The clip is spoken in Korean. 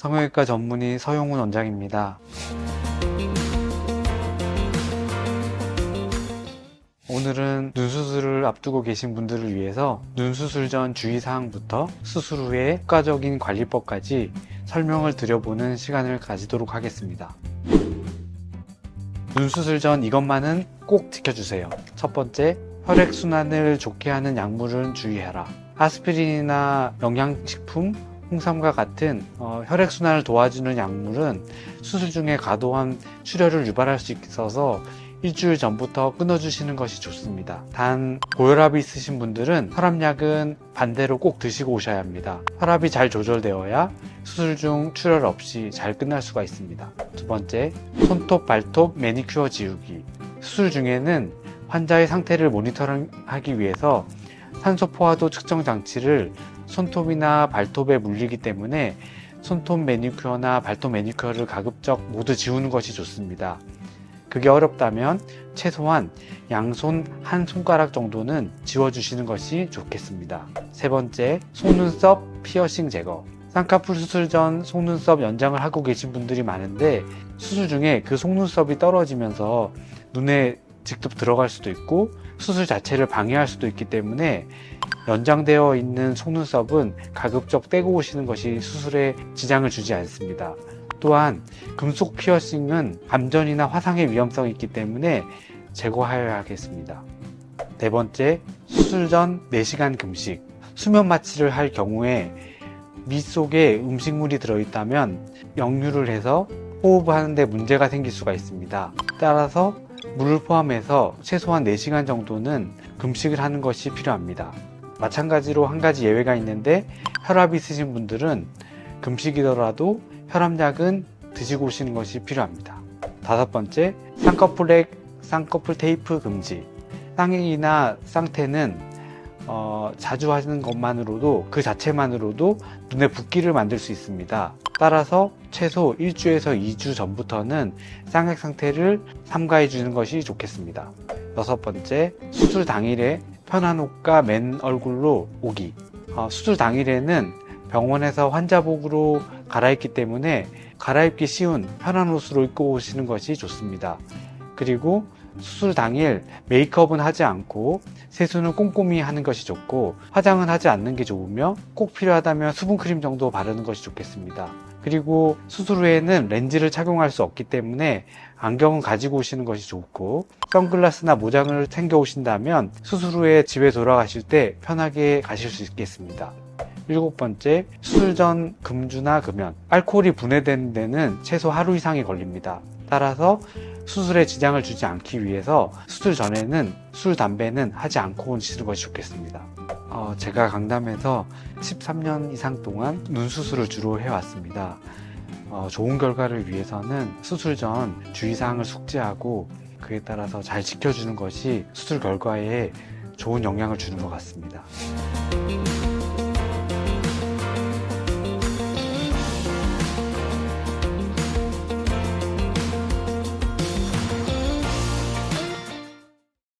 성형외과 전문의 서용훈 원장입니다. 오늘은 눈 수술을 앞두고 계신 분들을 위해서 눈 수술 전 주의사항부터 수술 후의 효과적인 관리법까지 설명을 드려보는 시간을 가지도록 하겠습니다. 눈 수술 전 이것만은 꼭 지켜주세요. 첫 번째, 혈액순환을 좋게 하는 약물은 주의해라. 아스피린이나 영양식품, 홍삼과 같은 어, 혈액순환을 도와주는 약물은 수술 중에 과도한 출혈을 유발할 수 있어서 일주일 전부터 끊어주시는 것이 좋습니다. 단 고혈압이 있으신 분들은 혈압약은 반대로 꼭 드시고 오셔야 합니다. 혈압이 잘 조절되어야 수술 중 출혈 없이 잘 끝날 수가 있습니다. 두 번째, 손톱, 발톱, 매니큐어 지우기. 수술 중에는 환자의 상태를 모니터링하기 위해서 산소 포화도 측정 장치를 손톱이나 발톱에 물리기 때문에 손톱 매니큐어나 발톱 매니큐어를 가급적 모두 지우는 것이 좋습니다. 그게 어렵다면 최소한 양손 한 손가락 정도는 지워주시는 것이 좋겠습니다. 세 번째, 속눈썹 피어싱 제거. 쌍꺼풀 수술 전 속눈썹 연장을 하고 계신 분들이 많은데 수술 중에 그 속눈썹이 떨어지면서 눈에 직접 들어갈 수도 있고 수술 자체를 방해할 수도 있기 때문에 연장되어 있는 속눈썹은 가급적 떼고 오시는 것이 수술에 지장을 주지 않습니다. 또한 금속 피어싱은 감전이나 화상의 위험성이 있기 때문에 제거하여야 하겠습니다. 네 번째, 수술 전 4시간 금식. 수면 마취를 할 경우에 미 속에 음식물이 들어있다면 역류를 해서 호흡하는데 문제가 생길 수가 있습니다. 따라서 물을 포함해서 최소한 4시간 정도는 금식을 하는 것이 필요합니다. 마찬가지로 한 가지 예외가 있는데 혈압이 있으신 분들은 금식이더라도 혈압약은 드시고 오시는 것이 필요합니다. 다섯 번째, 쌍꺼풀액, 쌍꺼풀 테이프 금지. 쌍액이나 쌍태는 어, 자주 하는 것만으로도 그 자체만으로도 눈에 붓기를 만들 수 있습니다. 따라서 최소 1주에서 2주 전부터는 쌍액 상태를 삼가해 주는 것이 좋겠습니다. 여섯 번째, 수술 당일에 편한 옷과 맨 얼굴로 오기. 어, 수술 당일에는 병원에서 환자복으로 갈아입기 때문에 갈아입기 쉬운 편한 옷으로 입고 오시는 것이 좋습니다. 그리고 수술 당일 메이크업은 하지 않고 세수는 꼼꼼히 하는 것이 좋고 화장은 하지 않는 게 좋으며 꼭 필요하다면 수분크림 정도 바르는 것이 좋겠습니다. 그리고 수술 후에는 렌즈를 착용할 수 없기 때문에 안경은 가지고 오시는 것이 좋고 선글라스나 모장을 챙겨 오신다면 수술 후에 집에 돌아가실 때 편하게 가실 수 있겠습니다. 일곱 번째, 수술 전 금주나 금연. 알코올이 분해되는 데는 최소 하루 이상이 걸립니다. 따라서 수술에 지장을 주지 않기 위해서 수술 전에는 술, 담배는 하지 않고 오시는 것이 좋겠습니다. 어, 제가 강남에서 13년 이상 동안 눈 수술을 주로 해왔습니다. 어, 좋은 결과를 위해서는 수술 전 주의사항을 숙지하고 그에 따라서 잘 지켜주는 것이 수술 결과에 좋은 영향을 주는 것 같습니다.